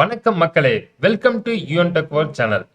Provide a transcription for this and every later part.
வணக்கம் மக்களே. Welcome to UN tech world channel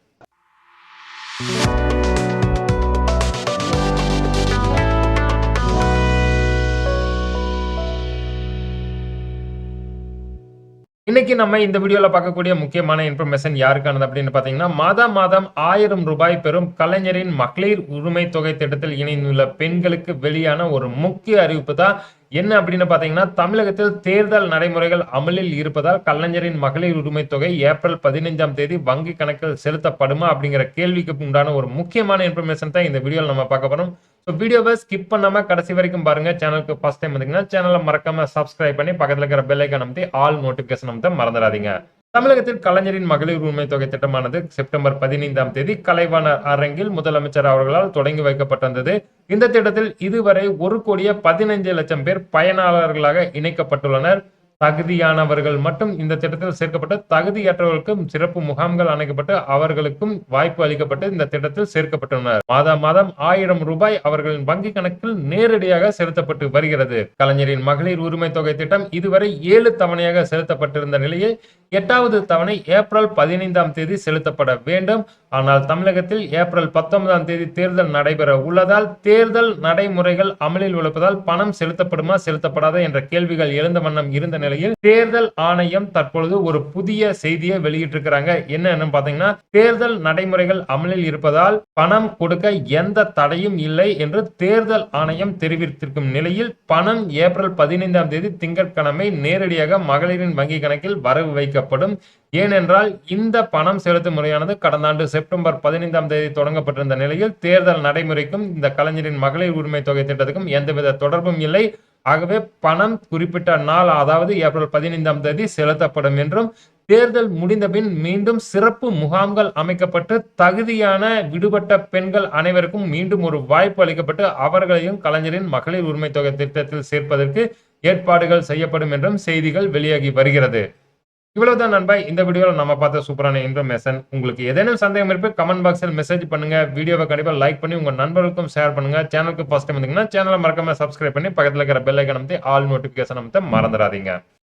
இன்னைக்கு நம்ம இந்த வீடியோவில் பார்க்கக்கூடிய முக்கியமான இன்ஃபர்மேஷன் யாருக்கானது அப்படின்னு பார்த்தீங்கன்னா மாதம் மாதம் ஆயிரம் ரூபாய் பெறும் கலைஞரின் மகளிர் உரிமை தொகை திட்டத்தில் இணைந்துள்ள பெண்களுக்கு வெளியான ஒரு முக்கிய அறிவிப்பு தான் என்ன அப்படின்னு பார்த்தீங்கன்னா தமிழகத்தில் தேர்தல் நடைமுறைகள் அமலில் இருப்பதால் கலைஞரின் மகளிர் உரிமை தொகை ஏப்ரல் பதினைஞ்சாம் தேதி வங்கி கணக்கில் செலுத்தப்படுமா அப்படிங்கிற கேள்விக்கு உண்டான ஒரு முக்கியமான இன்ஃபர்மேஷன் தான் இந்த வீடியோவில் நம்ம பார்க்க போகிறோம் வீடியோவை ஸ்கிப் பண்ணாம கடைசி வரைக்கும் பாருங்க. சேனலுக்கு ஃபர்ஸ்ட் டைம் வந்தீங்கன்னா சேனலை மறக்காம சப்ஸ்கிரைப் பண்ணி பக்கத்தில் இருக்கிற பெல் ஐக்கான் அமைத்து ஆல் நோட்டிபிகேஷன் அமைத்த மறந்துடாதீங்க. தமிழகத்தில் கலைஞரின் மகளிர் உரிமை தொகை திட்டமானது செப்டம்பர் பதினைந்தாம் தேதி கலைவாணர் அரங்கில் முதலமைச்சர் அவர்களால் தொடங்கி வைக்கப்பட்டிருந்தது. இந்த திட்டத்தில் இதுவரை ஒரு கோடியே பதினைஞ்சு லட்சம் பேர் பயனாளர்களாக இணைக்கப்பட்டுள்ளனர். தகுதியானவர்கள் மட்டும் இந்த திட்டத்தில் சேர்க்கப்பட்டு தகுதியற்றவர்களுக்கும் சிறப்பு முகாம்கள் அணைக்கப்பட்டு அவர்களுக்கும் வாய்ப்பு அளிக்கப்பட்டு இந்த திட்டத்தில் சேர்க்கப்பட்டுள்ளனர். மாதம் மாதம் ஆயிரம் ரூபாய் அவர்களின் வங்கி கணக்கில் நேரடியாக செலுத்தப்பட்டு வருகிறது. கலைஞரின் மகளிர் உரிமை தொகை திட்டம் இதுவரை ஏழு தவணையாக செலுத்தப்பட்டிருந்த நிலையில் எட்டாவது தவணை ஏப்ரல் பதினைந்தாம் தேதி செலுத்தப்பட வேண்டும். ஆனால் தமிழகத்தில் ஏப்ரல் பத்தொன்பதாம் தேதி தேர்தல் நடைபெற உள்ளதால் தேர்தல் நடைமுறைகள் அமலில் உள்ளதால் பணம் செலுத்தப்படுமா செலுத்தப்படாதா என்ற கேள்விகள் எழுந்த வண்ணம் இருந்த நிலையில் தேர்தல் ஆணையம் தற்பொழுது ஒரு புதிய செய்தியை வெளியிட்டிருக்கிறாங்க. என்னன்னு பாத்தீங்கன்னா தேர்தல் நடைமுறைகள் அமலில் இருப்பதால் பணம் கொடுக்க எந்த தடையும் இல்லை என்று தேர்தல் ஆணையம் தெரிவித்திருக்கும் நிலையில் பணம் ஏப்ரல் பதினைந்தாம் தேதி திங்கட்கிழமை நேரடியாக மகளிரின் வங்கி கணக்கில் வரவு வைக்கப்படும் ஏனென்றால் இந்த பணம் செலுத்தும் முறையானது கடந்த ஆண்டு செப்டம்பர் பதினைந்தாம் தேதி தொடங்கப்பட்டிருந்த நிலையில் தேர்தல் நடைமுறைக்கும் இந்த கலைஞரின் மகளிர் உரிமை தொகை திட்டத்துக்கும் எந்தவித தொடர்பும் இல்லை. ஆகவே பணம் குறிப்பிட்ட நாள் அதாவது ஏப்ரல் பதினைந்தாம் தேதி செலுத்தப்படும் என்றும் தேர்தல் முடிந்தபின் மீண்டும் சிறப்பு முகாம்கள் அமைக்கப்பட்டு தகுதியான விடுபட்ட பெண்கள் அனைவருக்கும் மீண்டும் ஒரு வாய்ப்பு அளிக்கப்பட்டு அவர்களையும் கலைஞரின் மகளிர் உரிமை தொகை திட்டத்தில் சேர்ப்பதற்கு ஏற்பாடுகள் செய்யப்படும் என்றும் செய்திகள் வெளியாகி வருகிறது. இவ்வளவுதான் நண்பா. இந்த வீடியோவில் நம்ம பார்த்த சூப்பரான இன்ஃபர்மேஷன் உங்களுக்கு ஏதேனும் சந்தேகம் இருப்பு கமெண்ட் பாக்ஸில் மெசேஜ் பண்ணுங்க. வீடியோவை கண்டிப்பாக லைக் பண்ணி உங்க நண்பர்களுக்கும் ஷேர் பண்ணுங்க. சேனலுக்கு ஃபர்ஸ்ட் டைம் வந்தீங்கன்னா சேனலை மறக்காம சப்ஸ்கிரைப் பண்ணி பக்கத்தில் இருக்கிற பெல் ஐக்கன் அமைத்து ஆல் நோட்டிஃபிகேஷன் அமைத்து மறந்துடாதீங்க.